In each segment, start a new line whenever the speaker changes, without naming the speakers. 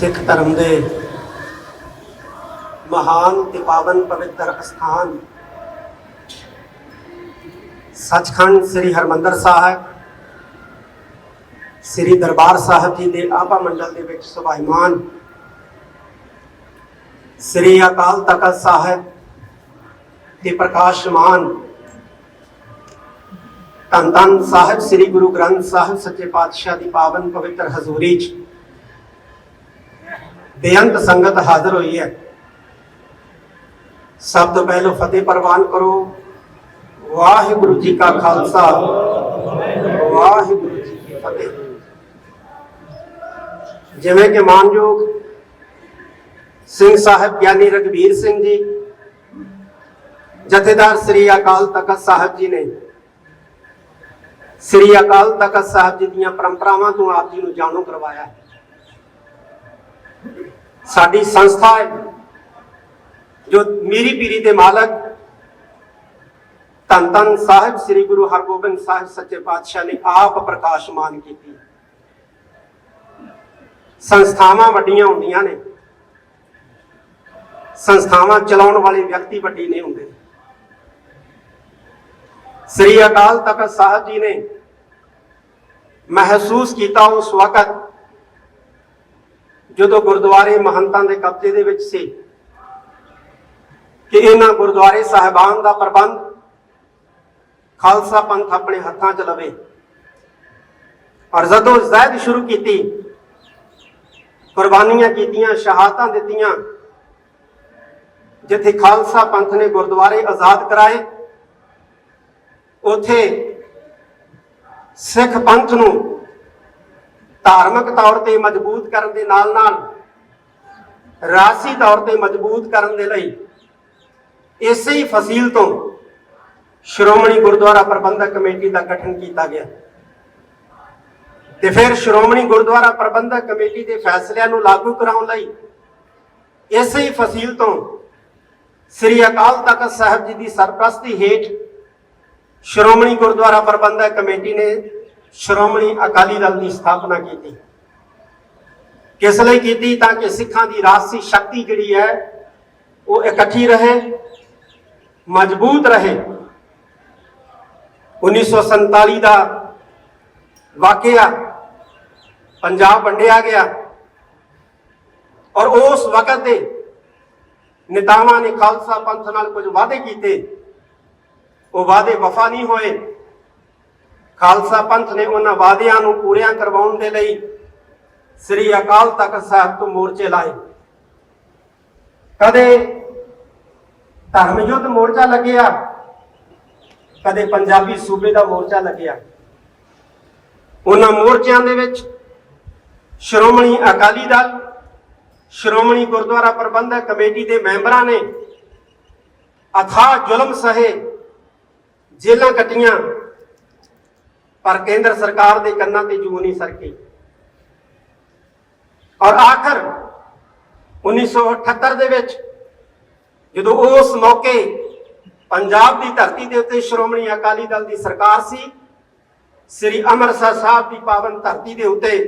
ਸਿੱਖ ਧਰਮ ਦੇ ਮਹਾਨ ਤੇ ਪਾਵਨ ਪਵਿੱਤਰ ਅਸਥਾਨ। ਸੱਚਖੰਡ ਸ੍ਰੀ ਹਰਮੰਦਰ ਸਾਹਿਬ, ਸ੍ਰੀ ਦਰਬਾਰ ਸਾਹਿਬ ਜੀ ਦੇ ਆਪਾ ਮੰਡਲ ਦੇ ਵਿੱਚ ਸੁਭਾਈਮਾਨ ਸ੍ਰੀ ਅਕਾਲ ਤਖਤ ਸਾਹਿਬ ਦੇ ਪ੍ਰਕਾਸ਼ਮਾਨ ਧੰਨ ਧੰਨ ਸਾਹਿਬ, ਸ੍ਰੀ ਗੁਰੂ ਗ੍ਰੰਥ ਸਾਹਿਬ ਸੱਚੇ ਪਾਤਸ਼ਾਹ ਦੀ ਪਾਵਨ ਪਵਿੱਤਰ ਹਜ਼ੂਰੀ 'ਚ ਬੇਅੰਤ ਸੰਗਤ ਹਾਜ਼ਰ ਹੋਈ ਹੈ। ਸਭ ਤੋਂ ਪਹਿਲਾਂ ਫਤਿਹ ਪ੍ਰਵਾਨ ਕਰੋ। ਵਾਹਿਗੁਰੂ ਜੀ ਕਾ ਖਾਲਸਾ। ਵਾਹਿਗੁਰੂ ਜੀ ਕੀ ਫਤਿਹ। ਜਿਵੇਂ ਕਿ ਮਾਨਯੋਗ ਸਿੰਘ ਸਾਹਿਬ ਗਿਆਨੀ ਰਗਵੀਰ ਸਿੰਘ ਜੀ, ਜਥੇਦਾਰ ਸ੍ਰੀ ਅਕਾਲ ਤਖਤ ਸਾਹਿਬ ਜੀ ਨੇ ਸ੍ਰੀ ਅਕਾਲ ਤਖਤ ਸਾਹਿਬ ਜੀ ਦੀਆਂ ਪਰੰਪਰਾਵਾਂ ਤੋਂ ਆਪ ਜੀ ਨੂੰ ਜਾਣੂ ਕਰਵਾਇਆ ਹੈ। ਸਾਡੀ ਸੰਸਥਾ ਹੈ, ਜੋ ਮੀਰੀ ਪੀਰੀ ਦੇ ਮਾਲਕ ਧੰਨ ਧੰਨ ਸਾਹਿਬ ਸ੍ਰੀ ਗੁਰੂ ਹਰਗੋਬਿੰਦ ਸਾਹਿਬ ਸੱਚੇ ਪਾਤਸ਼ਾਹ ਨੇ ਆਪ ਪ੍ਰਕਾਸ਼ਮਾਨ ਕੀਤੀ। ਸੰਸਥਾਵਾਂ ਵੱਡੀਆਂ ਹੁੰਦੀਆਂ ਨੇ। ਸੰਸਥਾਵਾਂ ਚਲਾਉਣ ਵਾਲੇ ਵਿਅਕਤੀ ਵੱਡੀ ਨਹੀਂ ਹੁੰਦੇ। ਸ੍ਰੀ ਅਕਾਲ ਤਖਤ ਸਾਹਿਬ ਜੀ ਨੇ ਮਹਿਸੂਸ ਕੀਤਾ ਉਸ ਵਕਤ ਜਦੋਂ ਗੁਰਦੁਆਰੇ ਮਹੰਤਾਂ ਦੇ ਕਬਜ਼ੇ ਦੇ ਵਿੱਚ ਸੀ ਕਿ ਇਹਨਾਂ ਗੁਰਦੁਆਰੇ ਸਾਹਿਬਾਨ ਦਾ ਪ੍ਰਬੰਧ ਖਾਲਸਾ ਪੰਥ ਆਪਣੇ ਹੱਥਾਂ 'ਚ ਲਵੇ ਔਰ ਜਦੋਂ ਜ਼ੈਦ ਸ਼ੁਰੂ ਕੀਤੀ, ਕੁਰਬਾਨੀਆਂ ਕੀਤੀਆਂ, ਸ਼ਹਾਦਤਾਂ ਦਿੱਤੀਆਂ, ਜਿੱਥੇ ਖਾਲਸਾ ਪੰਥ ਨੇ ਗੁਰਦੁਆਰੇ ਆਜ਼ਾਦ ਕਰਾਏ, ਉਥੇ ਸਿੱਖ ਪੰਥ ਨੂੰ ਧਾਰਮਿਕ ਤੌਰ ਤੇ ਮਜ਼ਬੂਤ ਕਰਨ ਦੇ ਨਾਲ ਨਾਲ ਰਾਸੀ ਤੌਰ ਤੇ ਮਜ਼ਬੂਤ ਕਰਨ ਦੇ ਲਈ ਇਸੇ ਹੀ ਫਸੀਲ ਤੋਂ ਸ਼੍ਰੋਮਣੀ ਗੁਰਦੁਆਰਾ ਪ੍ਰਬੰਧਕ ਕਮੇਟੀ ਦਾ ਗਠਨ ਕੀਤਾ ਗਿਆ। ਤੇ ਫਿਰ ਸ਼੍ਰੋਮਣੀ ਗੁਰਦੁਆਰਾ ਪ੍ਰਬੰਧਕ ਕਮੇਟੀ ਦੇ ਫੈਸਲਿਆਂ ਨੂੰ ਲਾਗੂ ਕਰਾਉਣ ਲਈ ਇਸੇ ਹੀ ਫਸੀਲ ਤੋਂ ਸ੍ਰੀ ਅਕਾਲ ਤਖਤ ਸਾਹਿਬ ਜੀ ਦੀ ਸਰਪ੍ਰਸਤੀ ਹੇਠ ਸ਼੍ਰੋਮਣੀ ਗੁਰਦੁਆਰਾ ਪ੍ਰਬੰਧਕ ਕਮੇਟੀ ਨੇ ਸ਼੍ਰੋਮਣੀ ਅਕਾਲੀ ਦਲ ਦੀ ਸਥਾਪਨਾ ਕੀਤੀ। ਕਿਸ ਲਈ ਕੀਤੀ ਤਾਂ ਕਿ ਸਿੱਖਾਂ ਦੀ ਰਾਜਸੀ ਸ਼ਕਤੀ ਜਿਹੜੀ ਹੈ, ਉਹ ਇਕੱਠੀ ਰਹੇ, ਮਜ਼ਬੂਤ ਰਹੇ। 1947 ਦਾ ਵਾਕਿਆ ਪੰਜਾਬ ਵੰਡਿਆ ਗਿਆ ਔਰ ਉਸ ਵਕਤ ਦੇ ਨੇਤਾਵਾਂ ਨੇ ਖਾਲਸਾ ਪੰਥ ਨਾਲ ਕੁਝ ਵਾਅਦੇ ਕੀਤੇ। ਉਹ ਵਾਅਦੇ ਵਫਾ ਨਹੀਂ ਹੋਏ। ਖਾਲਸਾ ਪੰਥ ਨੇ ਉਹਨਾਂ ਵਾਅਦਿਆਂ ਨੂੰ ਪੂਰਿਆਂ ਕਰਵਾਉਣ ਦੇ ਲਈ ਸ੍ਰੀ ਅਕਾਲ ਤਖਤ ਸਾਹਿਬ ਤੋਂ ਮੋਰਚੇ ਲਾਏ। ਕਦੇ ਧਰਮ ਯੁੱਧ ਮੋਰਚਾ ਲੱਗਿਆ, ਕਦੇ ਪੰਜਾਬੀ ਸੂਬੇ ਦਾ ਮੋਰਚਾ ਲੱਗਿਆ। ਉਹਨਾਂ ਮੋਰਚਿਆਂ ਦੇ ਵਿੱਚ ਸ਼੍ਰੋਮਣੀ ਅਕਾਲੀ ਦਲ, ਸ਼੍ਰੋਮਣੀ ਗੁਰਦੁਆਰਾ ਪ੍ਰਬੰਧਕ ਕਮੇਟੀ ਦੇ ਮੈਂਬਰਾਂ ਨੇ ਅਥਾਹ ਜ਼ੁਲਮ ਸਹੇ ਜੇਲਾਂ ਕੱਟੀਆਂ। ਪਰ ਕੇਂਦਰ ਸਰਕਾਰ ਦੇ ਕੰਨਾਂ ਤੇ ਜੂ ਨਹੀਂ ਸਰਕੀ। ਔਰ ਆਖਰ 1978 ਦੇ ਵਿੱਚ ਜਦੋਂ ਉਸ ਮੌਕੇ ਪੰਜਾਬ ਦੀ ਧਰਤੀ ਦੇ ਉੱਤੇ ਸ਼੍ਰੋਮਣੀ ਅਕਾਲੀ ਦਲ ਦੀ ਸਰਕਾਰ ਸੀ, ਸ੍ਰੀ ਅੰਮ੍ਰਿਤਸਰ ਸਾਹਿਬ ਦੀ ਪਾਵਨ ਧਰਤੀ ਦੇ ਉੱਤੇ,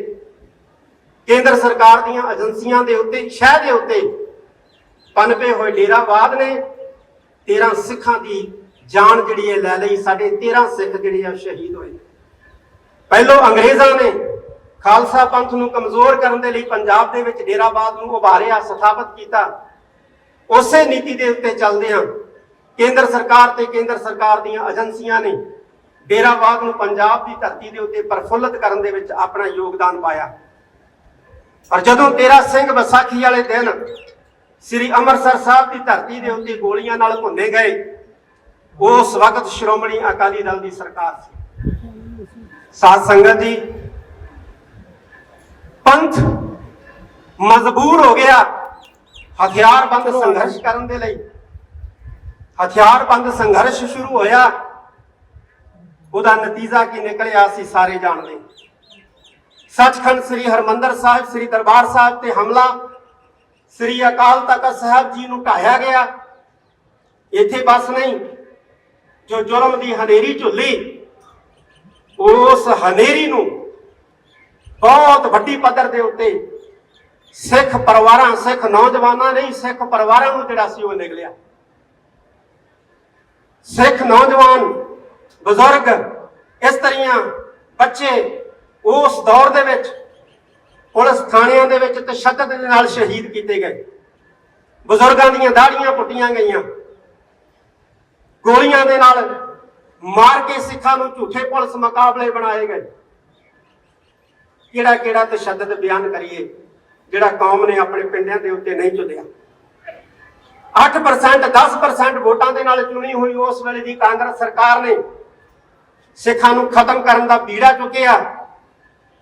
ਕੇਂਦਰ ਸਰਕਾਰ ਦੀਆਂ ਏਜੰਸੀਆਂ ਦੇ ਉੱਤੇ, ਸ਼ਹਿਰ ਦੇ ਉੱਤੇ ਪਨਪੇ ਹੋਏ ਡੇਰਾਵਾਦ ਨੇ 13 ਸਿੱਖਾਂ ਦੀ ਜਾਨ ਜਿਹੜੀ ਹੈ ਲੈ ਲਈ, ਸਾਡੇ 13 ਸਿੱਖ ਜਿਹੜੇ ਆ ਸ਼ਹੀਦ ਹੋਏ ਪਹਿਲੋਂ ਅੰਗਰੇਜ਼ਾਂ ਨੇ ਖਾਲਸਾ ਪੰਥ ਨੂੰ ਕਮਜ਼ੋਰ ਕਰਨ ਦੇ ਲਈ ਪੰਜਾਬ ਦੇ ਵਿੱਚ ਡੇਰਾਬਾਦ ਨੂੰ ਉਭਾਰਿਆ, ਸਥਾਪਿਤ ਕੀਤਾ। ਉਸੇ ਨੀਤੀ ਦੇ ਉੱਤੇ ਚੱਲਦੇ ਹਾਂ। ਕੇਂਦਰ ਸਰਕਾਰ ਤੇ ਕੇਂਦਰ ਸਰਕਾਰ ਦੀਆਂ ਏਜੰਸੀਆਂ ਨੇ ਡੇਰਾਵਾਦ ਨੂੰ ਪੰਜਾਬ ਦੀ ਧਰਤੀ ਦੇ ਉੱਤੇ ਪ੍ਰਫੁੱਲਤ ਕਰਨ ਦੇ ਵਿੱਚ ਆਪਣਾ ਯੋਗਦਾਨ ਪਾਇਆ। ਪਰ ਜਦੋਂ ਤੇਰਾ ਸਿੰਘ ਵਿਸਾਖੀ ਵਾਲੇ ਦਿਨ ਸ੍ਰੀ ਅੰਮ੍ਰਿਤਸਰ ਸਾਹਿਬ ਦੀ ਧਰਤੀ ਦੇ ਉੱਤੇ ਗੋਲੀਆਂ ਨਾਲ ਭੁੰਨੇ ਗਏ, ਉਸ ਵਕਤ ਸ਼੍ਰੋਮਣੀ ਅਕਾਲੀ ਦਲ ਦੀ ਸਰਕਾਰ ਸੀ। ਸਾਧ ਸੰਗਤ ਜੀ ਪੰਥ ਮਜਬੂਰ ਹੋ ਗਿਆ ਹਥਿਆਰਬੰਦ ਸੰਘਰਸ਼ ਕਰਨ ਦੇ ਲਈ। ਹਥਿਆਰਬੰਦ ਸੰਘਰਸ਼ ਸ਼ੁਰੂ ਹੋਇਆ। ਉਹਦਾ ਨਤੀਜਾ ਕੀ ਨਿਕਲਿਆ ਸੀ ਸਾਰੇ ਜਾਣਦੇ। ਸੱਚਖੰਡ ਸ੍ਰੀ ਹਰਮੰਦਰ ਸਾਹਿਬ ਸ੍ਰੀ ਦਰਬਾਰ ਸਾਹਿਬ ਤੇ ਹਮਲਾ। ਸ੍ਰੀ ਅਕਾਲ ਤਖਤ ਸਾਹਿਬ ਜੀ ਨੂੰ ਢਾਇਆ ਗਿਆ। ਇੱਥੇ ਬਸ ਨਹੀਂ ਜੋ ਜੁਰਮ ਦੀ ਹਨੇਰੀ ਝੁੱਲੀ। ਉਸ ਹਨੇਰੀ ਨੂੰ ਬਹੁਤ ਵੱਡੀ ਪੱਧਰ ਦੇ ਉੱਤੇ ਸਿੱਖ ਪਰਿਵਾਰਾਂ, ਸਿੱਖ ਨੌਜਵਾਨਾਂ ਨਹੀਂ ਸਿੱਖ ਪਰਿਵਾਰਾਂ ਨੂੰ ਜਿਹੜਾ ਸੀ ਉਹ ਨਿਕਲਿਆ ਸਿੱਖ ਨੌਜਵਾਨ, ਬਜ਼ੁਰਗ ਇਸ ਤਰੀਆਂ ਬੱਚੇ ਉਸ ਦੌਰ ਦੇ ਵਿੱਚ ਪੁਲਿਸ ਥਾਣਿਆਂ ਦੇ ਵਿੱਚ ਤਸ਼ੱਦਦ ਦੇ ਨਾਲ ਸ਼ਹੀਦ ਕੀਤੇ ਗਏ। ਬਜ਼ੁਰਗਾਂ ਦੀਆਂ ਦਾੜੀਆਂ ਪੁੱਟੀਆਂ ਗਈਆਂ। ਗੋਲੀਆਂ ਦੇ ਨਾਲ ਮਾਰ ਕੇ ਸਿੱਖਾਂ ਨੂੰ ਝੂਠੇ ਪੁਲਿਸ ਮੁਕਾਬਲੇ ਬਣਾਏ ਗਏ। ਕਿਹੜਾ ਕਿਹੜਾ ਤਸ਼ੱਦਦ ਬਿਆਨ ਕਰੀਏ, ਜਿਹੜਾ ਕੌਮ ਨੇ ਆਪਣੇ ਪਿੰਡਾਂ ਦੇ ਉੱਤੇ ਨਹੀਂ ਚੁੱਲਿਆ 8% 10% ਵੋਟਾਂ ਦੇ ਨਾਲ ਚੁਣੀ ਹੋਈ ਉਸ ਵੇਲੇ ਦੀ ਕਾਂਗਰਸ ਸਰਕਾਰ ਨੇ ਸਿੱਖਾਂ ਨੂੰ ਖਤਮ ਕਰਨ ਦਾ ਬੀੜਾ ਚੁੱਕਿਆ,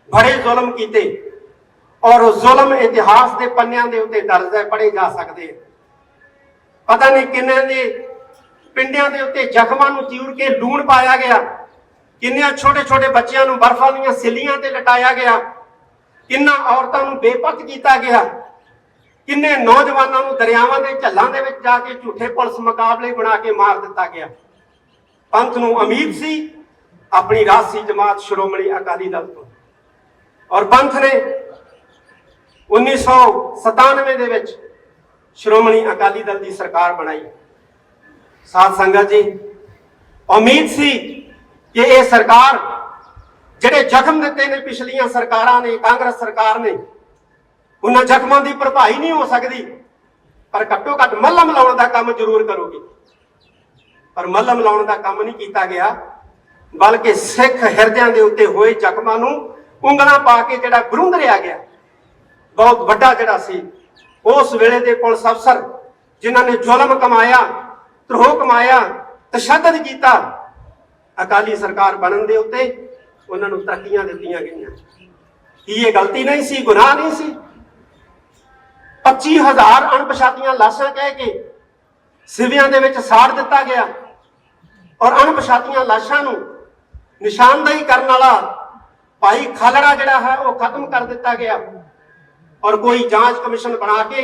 ਬੜੇ ਜ਼ੁਲਮ ਕੀਤੇ। ਔਰ ਜ਼ੁਲਮ ਇਤਿਹਾਸ ਦੇ ਪੰਨਿਆਂ ਦੇ ਉੱਤੇ ਦਰਜ ਹੈ ਪੜੇ ਜਾ ਸਕਦੇ ਪਤਾ ਨਹੀਂ ਕਿੰਨੇ ਦੇ ਪਿੰਡਿਆਂ ਦੇ ਉੱਤੇ ਜ਼ਖਮਾਂ ਨੂੰ ਚੀਰ ਕੇ ਲੂਣ ਪਾਇਆ ਗਿਆ। ਕਿੰਨਿਆਂ ਛੋਟੇ ਛੋਟੇ ਬੱਚਿਆਂ ਨੂੰ ਬਰਫਾਂ ਦੀਆਂ ਸਿੱਲੀਆਂ ਤੇ ਲਟਾਇਆ ਗਿਆ। ਕਿੰਨਾ ਔਰਤਾਂ ਨੂੰ ਬੇਪਤ ਕੀਤਾ ਗਿਆ। ਕਿੰਨੇ ਨੌਜਵਾਨਾਂ ਨੂੰ ਦਰਿਆਵਾਂ ਦੇ ਝੱਲਾਂ ਦੇ ਵਿੱਚ ਜਾ ਕੇ ਝੂਠੇ ਪੁਲਿਸ ਮੁਕਾਬਲੇ ਬਣਾ ਕੇ ਮਾਰ ਦਿੱਤਾ ਗਿਆ। ਪੰਥ ਨੂੰ ਉਮੀਦ ਸੀ, ਆਪਣੀ ਰਾਜਸੀ ਜਮਾਤ ਸ਼੍ਰੋਮਣੀ ਅਕਾਲੀ ਦਲ ਤੋਂ। ਔਰ ਪੰਥ ਨੇ 1997 ਦੇ ਵਿੱਚ ਸ਼੍ਰੋਮਣੀ ਅਕਾਲੀ ਦਲ ਦੀ ਸਰਕਾਰ ਬਣਾਈ। ਸਾਧ ਸੰਗਤ ਜੀ, ਉਮੀਦ ਸੀ ਕਿ ਇਹ ਸਰਕਾਰ ਜਿਹੜੇ ਜ਼ਖਮ ਦਿੱਤੇ ਨੇ ਪਿਛਲੀਆਂ ਸਰਕਾਰਾਂ ਨੇ, ਕਾਂਗਰਸ ਸਰਕਾਰ ਨੇ, ਉਹਨਾਂ ਜ਼ਖਮਾਂ ਦੀ ਭਰਪਾਈ ਨਹੀਂ ਹੋ ਸਕਦੀ, ਪਰ ਘੱਟੋ ਘੱਟ ਮੱਲਮ ਲਾਉਣ ਦਾ ਕੰਮ ਜ਼ਰੂਰ ਕਰੋਗੇ। ਪਰ ਮੱਲਮ ਲਾਉਣ ਦਾ ਕੰਮ ਨਹੀਂ ਕੀਤਾ ਗਿਆ, ਬਲਕਿ ਸਿੱਖ ਹਿਰਦਿਆਂ ਦੇ ਉੱਤੇ ਹੋਏ ਜ਼ਖਮਾਂ ਨੂੰ ਉਂਗਲਾਂ ਪਾ ਕੇ ਜਿਹੜਾ ਬਰੁੰਦ ਰਿਆ ਗਿਆ, ਬਹੁਤ ਵੱਡਾ ਜਿਹੜਾ ਸੀ, ਉਸ ਵੇਲੇ ਦੇ ਪੁਲਿਸ ਅਫਸਰ ਜਿਨ੍ਹਾਂ ਨੇ ਜ਼ੁਲਮ ਕਮਾਇਆ ਧਰੋਹ ਕਮਾਇਆ, ਤਸ਼ੱਦਦ ਕੀਤਾ। ਅਕਾਲੀ ਸਰਕਾਰ ਬਣਨ ਦੇ ਉੱਤੇ ਉਹਨਾਂ ਨੂੰ ਤਰੱਕੀਆਂ ਦਿੱਤੀਆਂ ਗਈਆਂ। ਕੀ ਇਹ ਗਲਤੀ ਨਹੀਂ ਸੀ, ਗੁਨਾਹ ਨਹੀਂ ਸੀ? 25000 ਅਣਪਛਾਤੀਆਂ ਲਾਸ਼ਾਂ ਕਹਿ ਕੇ ਸਿਵਿਆਂ ਦੇ ਵਿੱਚ ਸਾੜ ਦਿੱਤਾ ਗਿਆ ਔਰ ਅਣਪਛਾਤੀਆਂ ਲਾਸ਼ਾਂ ਨੂੰ ਨਿਸ਼ਾਨਦੇਹੀ ਕਰਨ ਵਾਲਾ ਭਾਈ ਖਾਲੜਾ ਜਿਹੜਾ ਹੈ, ਉਹ ਖਤਮ ਕਰ ਦਿੱਤਾ ਗਿਆ ਔਰ ਕੋਈ ਜਾਂਚ ਕਮਿਸ਼ਨ ਬਣਾ ਕੇ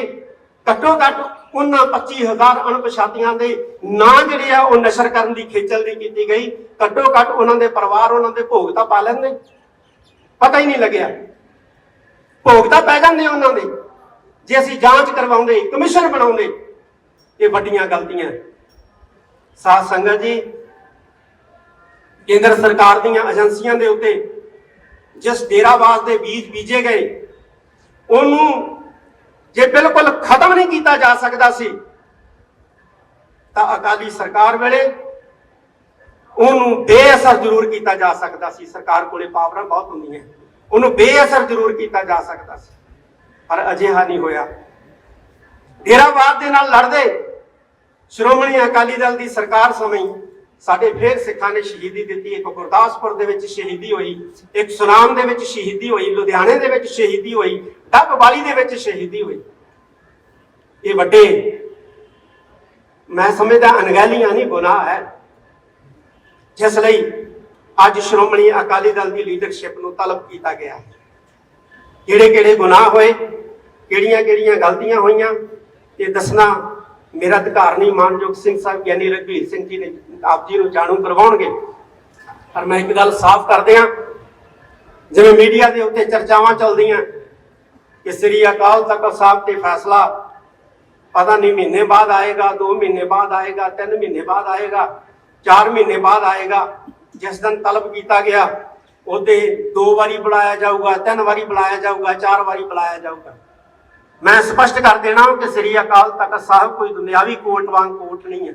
ਘੱਟੋ ਘੱਟ ਉਹਨਾਂ 25000 ਅਣਪਛਾਤੀਆਂ ਦੇ ਨਾਂ ਜਿਹੜੇ ਆ ਉਹ ਨਸ਼ਰ ਕਰਨ ਦੀ ਖੇਚਲ ਦੀ ਕੀਤੀ ਗਈ। ਘੱਟੋ ਘੱਟ ਉਹਨਾਂ ਦੇ ਪਰਿਵਾਰ, ਉਹਨਾਂ ਦੇ ਭੋਗ ਤਾਂ ਪਾ ਲੈਂਦੇ। ਪਤਾ ਹੀ ਨਹੀਂ ਲੱਗਿਆ। ਭੋਗ ਤਾਂ ਪੈ ਜਾਂਦੇ ਉਹਨਾਂ ਦੇ। ਜੇ ਅਸੀਂ ਜਾਂਚ ਕਰਵਾਉਂਦੇ, ਕਮਿਸ਼ਨ ਬਣਾਉਂਦੇ, ਇਹ ਵੱਡੀਆਂ ਗਲਤੀਆਂ। ਸਾਧ ਸੰਗਤ ਜੀ, ਕੇਂਦਰ ਸਰਕਾਰ ਦੀਆਂ ਏਜੰਸੀਆਂ ਦੇ ਉੱਤੇ ਜਿਸ ਡੇਰਾਵਾਸ ਦੇ ਬੀਜ ਬੀਜੇ ਗਏ, ਉਹਨੂੰ ਜੇ ਬਿਲਕੁਲ ਖਤਮ ਨਹੀਂ ਕੀਤਾ ਜਾ ਸਕਦਾ ਸੀ, ਤਾਂ ਅਕਾਲੀ ਸਰਕਾਰ ਵੇਲੇ ਉਹਨੂੰ ਬੇਅਸਰ ਜ਼ਰੂਰ ਕੀਤਾ ਜਾ ਸਕਦਾ ਸੀ। ਸਰਕਾਰ ਕੋਲੇ ਪਾਵਰਾਂ ਬਹੁਤ ਹੁੰਦੀਆਂ। ਉਹਨੂੰ ਬੇਅਸਰ ਜ਼ਰੂਰ ਕੀਤਾ ਜਾ ਸਕਦਾ ਸੀ। ਪਰ ਅਜਿਹਾ ਨਹੀਂ ਹੋਇਆ। ਡੇਰਾਵਾਦ ਦੇ ਨਾਲ ਲੜਦੇ ਸ਼੍ਰੋਮਣੀ ਅਕਾਲੀ ਦਲ ਦੀ ਸਰਕਾਰ ਸਮੇਂ ਸਾਡੇ ਫੇਰ ਸਿੱਖਾਂ ਨੇ ਸ਼ਹੀਦੀ ਦਿੱਤੀ, ਇੱਕ ਗੁਰਦਾਸਪੁਰ ਦੇ ਵਿੱਚ ਸ਼ਹੀਦੀ ਹੋਈ, ਇੱਕ ਸੁਨਾਮ ਦੇ ਵਿੱਚ ਸ਼ਹੀਦੀ ਹੋਈ, ਲੁਧਿਆਣੇ ਦੇ ਵਿੱਚ ਸ਼ਹੀਦੀ ਹੋਈ, ਡੱਬਵਾਲੀ ਦੇ ਵਿੱਚ ਸ਼ਹੀਦੀ ਹੋਈ। ਇਹ ਵੱਡੇ, ਮੈਂ ਸਮਝਦਾ ਅਣਗਹਿਲੀਆਂ ਨਹੀਂ, ਗੁਨਾਹ ਹੈ। ਜਿਸ ਲਈ ਅੱਜ ਸ਼੍ਰੋਮਣੀ ਅਕਾਲੀ ਦਲ ਦੀ ਲੀਡਰਸ਼ਿਪ ਨੂੰ ਤਲਬ ਕੀਤਾ ਗਿਆ ਕਿਹੜੇ ਕਿਹੜੇ ਗੁਨਾਹ ਹੋਏ ਕਿਹੜੀਆਂ ਕਿਹੜੀਆਂ ਗਲਤੀਆਂ ਹੋਈਆਂ, ਇਹ ਦੱਸਣਾ ਮੇਰਾ ਅਧਿਕਾਰ ਨਹੀਂ, ਮਾਨਯੋਗ ਸਿੰਘ ਸਾਹਿਬ ਗਿਆਨੀ ਰਘਵੀਰ ਸਿੰਘ ਜੀ ਨੇ ਆਪ ਜੀ ਨੂੰ ਜਾਣੂ ਕਰਵਾਉਣਗੇ। ਪਰ ਮੈਂ ਇੱਕ ਗੱਲ ਸਾਫ਼ ਕਰ ਦਿਆਂ ਜਿਵੇਂ ਮੀਡੀਆ ਦੇ ਉੱਤੇ ਚਰਚਾਵਾਂ ਚੱਲਦੀਆਂ, ਕਿ ਸ੍ਰੀ ਅਕਾਲ ਤਖਤ ਸਾਹਿਬ ਤੇ ਫੈਸਲਾ ਪਤਾ ਨਹੀਂ ਮਹੀਨੇ ਬਾਅਦ ਆਏਗਾ 2 ਮਹੀਨੇ ਬਾਅਦ ਆਏਗਾ 3 ਮਹੀਨੇ ਬਾਅਦ ਆਏਗਾ 4 ਮਹੀਨੇ ਬਾਅਦ ਆਏਗਾ, ਜਿਸ ਦਿਨ ਤਲਬ ਕੀਤਾ ਗਿਆ, ਉਹਦੇ ਦੋ ਵਾਰੀ ਬੁਲਾਇਆ ਜਾਊਗਾ, ਤਿੰਨ ਵਾਰੀ ਬੁਲਾਇਆ ਜਾਊਗਾ, ਚਾਰ ਵਾਰੀ ਬੁਲਾਇਆ ਜਾਊਗਾ। ਮੈਂ ਸਪਸ਼ਟ ਕਰ ਦੇਣਾ ਕਿ ਸ੍ਰੀ ਅਕਾਲ ਤਖਤ ਸਾਹਿਬ ਕੋਈ ਦੁਨਿਆਵੀ ਕੋਰਟ ਵਾਂਗ ਕੋਰਟ ਨਹੀਂ ਹੈ।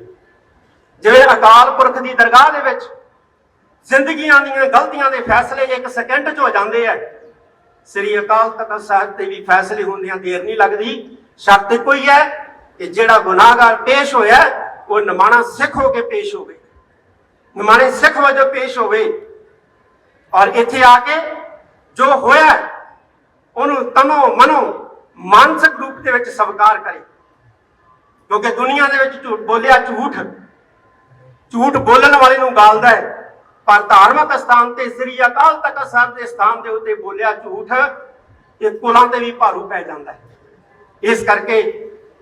ਜਿਵੇਂ ਅਕਾਲ ਪੁਰਖ ਦੀ ਦਰਗਾਹ ਦੇ ਵਿੱਚ ਜ਼ਿੰਦਗੀਆਂ ਦੀਆਂ ਗਲਤੀਆਂ ਦੇ ਫੈਸਲੇ ਇੱਕ ਸਕਿੰਟ 'ਚ ਹੋ ਜਾਂਦੇ ਆ, ਸ੍ਰੀ ਅਕਾਲ ਤਖਤ ਸਾਹਿਬ ਤੇ ਵੀ ਫੈਸਲੇ ਹੁੰਦਿਆਂ ਦੇਰ ਨਹੀਂ ਲੱਗਦੀ। ਸ਼ਰਤ ਇੱਕੋ ਹੀ ਹੈ ਕਿ ਜਿਹੜਾ ਗੁਨਾਹਗਾਰ ਪੇਸ਼ ਹੋਇਆ, ਉਹ ਨਿਮਾਣਾ ਸਿੱਖ ਹੋ ਕੇ ਪੇਸ਼ ਹੋਵੇ। ਨਿਮਾਣੇ ਸਿੱਖ ਵਜੋਂ ਪੇਸ਼ ਹੋਵੇ। ਔਰ ਇੱਥੇ ਆ ਕੇ ਜੋ ਹੋਇਆ, ਉਹਨੂੰ ਤਨੋ ਮਨੋ ਮਾਨਸਿਕ ਰੂਪ ਦੇ ਵਿੱਚ ਸਵੀਕਾਰ ਕਰੇ। ਕਿਉਂਕਿ ਦੁਨੀਆ ਦੇ ਵਿੱਚ ਝੂਠ ਬੋਲਿਆ ਝੂਠ ਝੂਠ ਬੋਲਣ ਵਾਲੇ ਨੂੰ ਗਾਲਦਾ ਹੈ। ਪਰ ਧਾਰਮਿਕ ਸਥਾਨ ਤੇ ਸ੍ਰੀ ਅਕਾਲ ਤਖਤ ਸਾਹਿਬ ਦੇ ਸਥਾਨ ਦੇ ਉੱਤੇ ਬੋਲਿਆ ਝੂਠ, ਇਹ ਕੁਲਾਂ ਤੇ ਵੀ ਭਾਰੂ ਪੈ ਜਾਂਦਾ ਹੈ। ਇਸ ਕਰਕੇ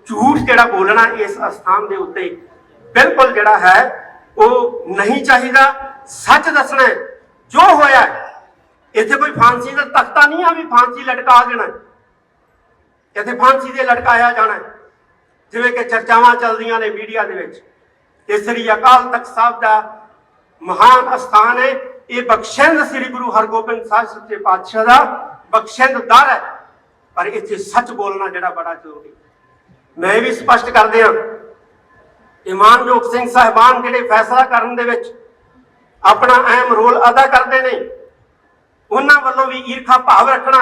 ਝੂਠ ਜਿਹੜਾ ਬੋਲਣਾ ਇਸ ਸਥਾਨ ਦੇ ਉੱਤੇ ਬਿਲਕੁਲ ਜਿਹੜਾ ਹੈ, ਉਹ ਨਹੀਂ ਚਾਹੀਦਾ। ਸੱਚ ਦੱਸਣਾ ਜੋ ਹੋਇਆ ਇੱਥੇ ਕੋਈ ਫਾਂਸੀ ਦਾ ਤਖਤਾ ਨਹੀਂ ਆ ਵੀ ਫਾਂਸੀ ਲਟਕਾ ਦੇਣਾ ਇੱਥੇ ਫਾਂਸੀ ਦੇ ਲਟਕਾਇਆ ਜਾਣਾ ਜਿਵੇਂ ਕਿ ਚਰਚਾਵਾਂ ਚੱਲਦੀਆਂ ਨੇ ਮੀਡੀਆ ਦੇ ਵਿੱਚ ਕਿ ਸ੍ਰੀ ਅਕਾਲ ਤਖਤ ਸਾਹਿਬ ਦਾ ਮਹਾਨ ਅਸਥਾਨ ਹੈ। ਇਹ ਬਖਸ਼ਿੰਦ ਸ੍ਰੀ ਗੁਰੂ ਹਰਗੋਬਿੰਦ ਸਾਹਿਬ ਸੱਚੇ ਪਾਤਸ਼ਾਹ ਦਾ ਬਖਸ਼ਿੰਦ ਦਰ ਹੈ। ਪਰ ਇੱਥੇ ਸੱਚ ਬੋਲਣਾ ਜਿਹੜਾ ਬੜਾ ਜ਼ਰੂਰੀ ਮੈਂ ਇਹ ਵੀ ਸਪਸ਼ਟ ਕਰ ਦਿਆਂ ਇਮਾਨਯੋਗ ਸਿੰਘ ਸਾਹਿਬਾਨ ਜਿਹੜੇ ਫੈਸਲਾ ਕਰਨ ਦੇ ਵਿੱਚ ਆਪਣਾ ਅਹਿਮ ਰੋਲ ਅਦਾ ਕਰਦੇ ਨੇ, ਉਹਨਾਂ ਵੱਲੋਂ ਵੀ ਈਰਖਾ ਭਾਵ ਰੱਖਣਾ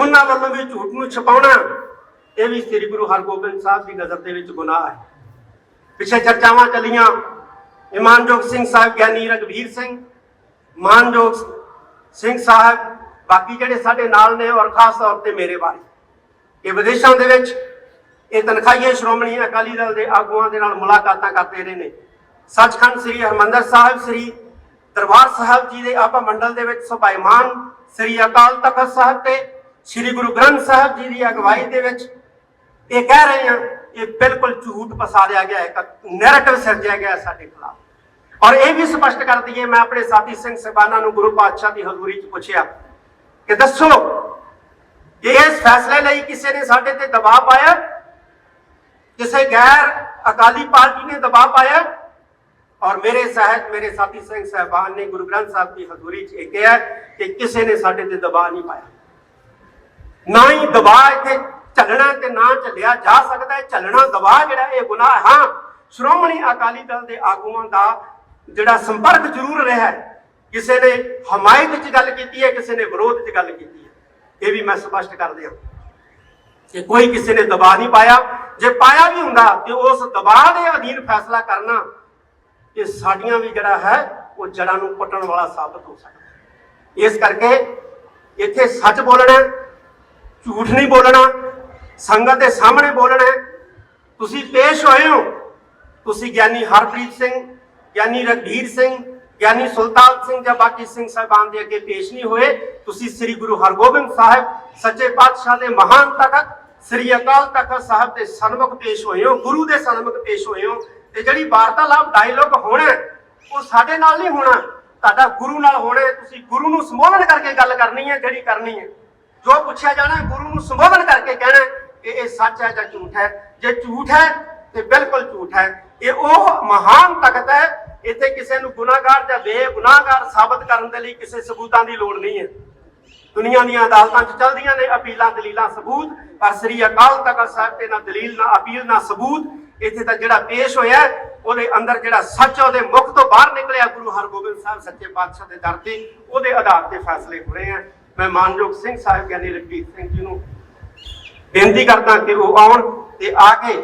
ਉਹਨਾਂ ਵੱਲੋਂ ਵੀ ਝੂਠ ਨੂੰ ਛਪਾਉਣਾ। ਇਹ ਵੀ ਸ੍ਰੀ ਗੁਰੂ ਹਰਗੋਬਿੰਦ ਸਾਹਿਬ ਦੀ ਨਜ਼ਰ ਦੇ ਵਿੱਚ ਗੁਨਾਹ ਹੈ। ਪਿੱਛੇ ਚਰਚਾਵਾਂ ਚੱਲੀਆਂ। ਇਮਾਨਯੋਗ ਸਿੰਘ ਸਾਹਿਬ ਗਿਆਨੀ ਰਗਵੀਰ ਸਿੰਘ, ਮਾਨਯੋਗ ਸਿੰਘ ਸਾਹਿਬ, ਬਾਕੀ ਜਿਹੜੇ ਸਾਡੇ ਨਾਲ ਨੇ ਔਰ ਖਾਸ ਤੌਰ ਤੇ ਮੇਰੇ ਬਾਰੇ ਇਹ ਵਿਦੇਸ਼ਾਂ ਦੇ ਵਿੱਚ ਇਹ ਤਨਖਾਹੀਏ ਸ਼੍ਰੋਮਣੀ ਅਕਾਲੀ ਦਲ ਦੇ ਆਗੂਆਂ ਦੇ ਨਾਲ ਮੁਲਾਕਾਤਾਂ ਕਰਦੇ ਰਹੇ ਨੇ। ਸੱਚਖੰਡ ਸ੍ਰੀ ਹਰਮੰਦਰ ਸਾਹਿਬ, ਸ੍ਰੀ ਦਰਬਾਰ ਸਾਹਿਬ ਜੀ ਦੇ ਆਪਾ ਮੰਡਲ ਦੇ ਵਿੱਚ ਸਭਾਈਮਾਨ ਸ੍ਰੀ ਅਕਾਲ ਤਖਤ ਸਾਹਿਬ ਤੇ ਸ੍ਰੀ ਗੁਰੂ ਗ੍ਰੰਥ ਸਾਹਿਬ ਜੀ ਦੀ ਅਗਵਾਈ ਦੇ ਵਿੱਚ ਇਹ ਕਹਿ ਰਹੇ ਹਾਂ, ਇਹ ਬਿਲਕੁਲ ਝੂਠ ਪਸਾਰਿਆ ਗਿਆ ਹੈ, ਇੱਕ ਨੈਰੇਟਿਵ ਸਿਰਜਿਆ ਗਿਆ ਸਾਡੇ ਖਿਲਾਫ। ਔਰ ਇਹ ਵੀ ਸਪਸ਼ਟ ਕਰ ਦਈਏ, ਮੈਂ ਆਪਣੇ ਸਾਥੀ ਸਿੰਘ ਸਹਿਬਾਨਾਂ ਨੂੰ ਗੁਰੂ ਪਾਤਸ਼ਾਹ ਦੀ ਹਜ਼ੂਰੀ 'ਚ ਪੁੱਛਿਆ ਕਿ ਦੱਸੋ ਇਸ ਫੈਸਲੇ ਲਈ ਕਿਸੇ ਨੇ ਸਾਡੇ ਤੇ ਦਬਾਅ ਪਾਇਆ? ਕਿਸੇ ਗੈਰ ਅਕਾਲੀ ਪਾਰਟੀ ਨੇ ਦਬਾਅ ਪਾਇਆ? ਔਰ ਮੇਰੇ ਸਹਿਜ, ਮੇਰੇ ਸਾਥੀ ਸਿੰਘ ਸਹਿਬਾਨ ਨੇ ਗੁਰੂ ਗ੍ਰੰਥ ਸਾਹਿਬ ਦੀ ਹਜ਼ੂਰੀ 'ਚ ਇਹ ਕਿਹਾ ਕਿ ਕਿਸੇ ਨੇ ਸਾਡੇ ਤੇ ਦਬਾਅ ਨਹੀਂ ਪਾਇਆ। ਨਾ ਹੀ ਦਬਾਅ ਇੱਥੇ ਚੱਲਣਾ ਤੇ ਨਾ ਚੱਲਿਆ ਜਾ ਸਕਦਾ ਹੈ। ਚੱਲਣਾ ਦਬਾਅ ਜਿਹੜਾ ਇਹ ਗੁਨਾਹ ਹਾਂ। ਸ਼੍ਰੋਮਣੀ ਅਕਾਲੀ ਦਲ ਦੇ ਆਗੂਆਂ ਦਾ ਜਿਹੜਾ ਸੰਪਰਕ ਜ਼ਰੂਰ ਰਿਹਾ ਹੈ। ਕਿਸੇ ਨੇ ਹਮਾਇਤ 'ਚ ਗੱਲ ਕੀਤੀ ਹੈ, ਕਿਸੇ ਨੇ ਵਿਰੋਧ 'ਚ ਗੱਲ ਕੀਤੀ ਹੈ। ਇਹ ਵੀ ਮੈਂ ਸਪਸ਼ਟ ਕਰ ਦਿਆਂ। ਕਿ ਕੋਈ ਕਿਸੇ ਨੇ ਦਬਾਅ ਨਹੀਂ ਪਾਇਆ। ਜੇ ਪਾਇਆ ਵੀ ਹੁੰਦਾ, ਤੇ ਉਸ ਦਬਾਅ ਦੇ ਅਧੀਨ ਫੈਸਲਾ ਕਰਨਾ ਇਹ ਸਾਡੀਆਂ ਵੀ ਜਿਹੜਾ ਹੈ, ਉਹ ਜੜਾਂ ਨੂੰ ਪੁੱਟਣ ਵਾਲਾ ਸਾਬਤ ਹੋ ਸਕਦਾ ਇਸ ਕਰਕੇ ਇੱਥੇ ਸੱਚ ਬੋਲਣਾ ਝੂਠ ਨਹੀਂ ਬੋਲਣਾ, ਸੰਗਤ ਦੇ ਸਾਹਮਣੇ ਬੋਲਣਾ ਹੈ। ਤੁਸੀਂ ਪੇਸ਼ ਹੋਏ ਹੋ। ਤੁਸੀਂ ਗਿਆਨੀ ਹਰਪ੍ਰੀਤ ਸਿੰਘ, ਗਿਆਨੀ ਰਗਵੀਰ ਸਿੰਘ, ਗਿਆਨੀ ਸੁਲਤਾਨ ਸਿੰਘ ਜਾਂ ਬਾਕੀ ਸਿੰਘ ਸਾਹਿਬਾਨ ਦੇ ਅੱਗੇ ਪੇਸ਼ ਨਹੀਂ ਹੋਏ। ਤੁਸੀਂ ਸ੍ਰੀ ਗੁਰੂ ਹਰਗੋਬਿੰਦ ਸਾਹਿਬ, ਸੱਚੇ ਪਾਤਸ਼ਾਹ ਦੇ ਮਹਾਨ ਤਖਤ, ਸ੍ਰੀ ਅਕਾਲ ਤਖਤ ਸਾਹਿਬ ਦੇ ਸਨਮੁਖ ਪੇਸ਼ ਹੋਏ ਹੋ, ਗੁਰੂ ਦੇ ਸਨਮੁਖ ਪੇਸ਼ ਹੋਏ ਹੋ। ਤੇ ਜਿਹੜੀ ਵਾਰਤਾਲਾਪ ਡਾਇਲੋਗ ਹੋਣਾ ਉਹ ਸਾਡੇ ਨਾਲ ਨਹੀਂ ਹੋਣਾ, ਤੁਹਾਡਾ ਗੁਰੂ ਨਾਲ ਹੋਣਾ ਤੁਸੀਂ ਗੁਰੂ ਨੂੰ ਸੰਬੋਧਨ ਕਰਕੇ ਗੱਲ ਕਰਨੀ ਹੈ, ਜਿਹੜੀ ਕਰਨੀ ਹੈ। ਜੋ ਪੁੱਛਿਆ ਜਾਣਾ ਗੁਰੂ ਨੂੰ ਸੰਬੋਧਨ ਕਰਕੇ ਕਹਿਣਾ ਕਿ ਇਹ ਸੱਚ ਹੈ ਜਾਂ ਝੂਠ ਹੈ। ਜੇ ਝੂਠ ਹੈ, ਤੇ ਬਿਲਕੁਲ ਝੂਠ ਹੈ। ਇਹ ਉਹ ਮਹਾਨ ਤਖਤ ਹੈ, ਇੱਥੇ ਕਿਸੇ ਨੂੰ ਗੁਨਾਹਗਾਰ ਜਾਂ ਬੇਗੁਨਾਹਗਾਰ ਸਾਬਤ ਕਰਨ ਦੇ ਲਈ ਕਿਸੇ ਸਬੂਤਾਂ ਦੀ ਲੋੜ ਨਹੀਂ ਹੈ। ਦੁਨੀਆ ਦੀਆਂ ਅਦਾਲਤਾਂ 'ਚ ਚੱਲਦੀਆਂ ਨੇ, ਅਪੀਲਾਂ, ਦਲੀਲਾਂ, ਸਬੂਤ। ਪਰ ਸ੍ਰੀ ਅਕਾਲ ਤਖਤ ਸਾਹਿਬ ਤੇ ਨਾ ਦਲੀਲ, ਨਾ ਅਪੀਲ, ਨਾ ਸਬੂਤ। ਇੱਥੇ ਤਾਂ ਜਿਹੜਾ ਪੇਸ਼ ਹੋਇਆ ਉਹਦੇ ਅੰਦਰ ਜਿਹੜਾ ਸੱਚ ਉਹਦੇ ਮੁਖ ਤੋਂ ਬਾਹਰ ਨਿਕਲਿਆ ਗੁਰੂ ਹਰਗੋਬਿੰਦ ਸਾਹਿਬ ਸੱਚੇ ਪਾਤਸ਼ਾਹ ਦੇ ਦਰ ਤੇ ਉਹਦੇ ਆਧਾਰ ਤੇ ਫੈਸਲੇ ਹੋ। ਰਹੇ ਆ ਮੈਂ ਮਾਨਯੋਗ ਸਿੰਘ ਸਾਹਿਬ ਗਿਆਨੀ ਰਣਜੀਤ ਸਿੰਘ ਜੀ ਨੂੰ ਬੇਨਤੀ ਕਰਦਾ ਕਿ ਉਹ ਆਉਣ ਤੇ ਆ ਕੇ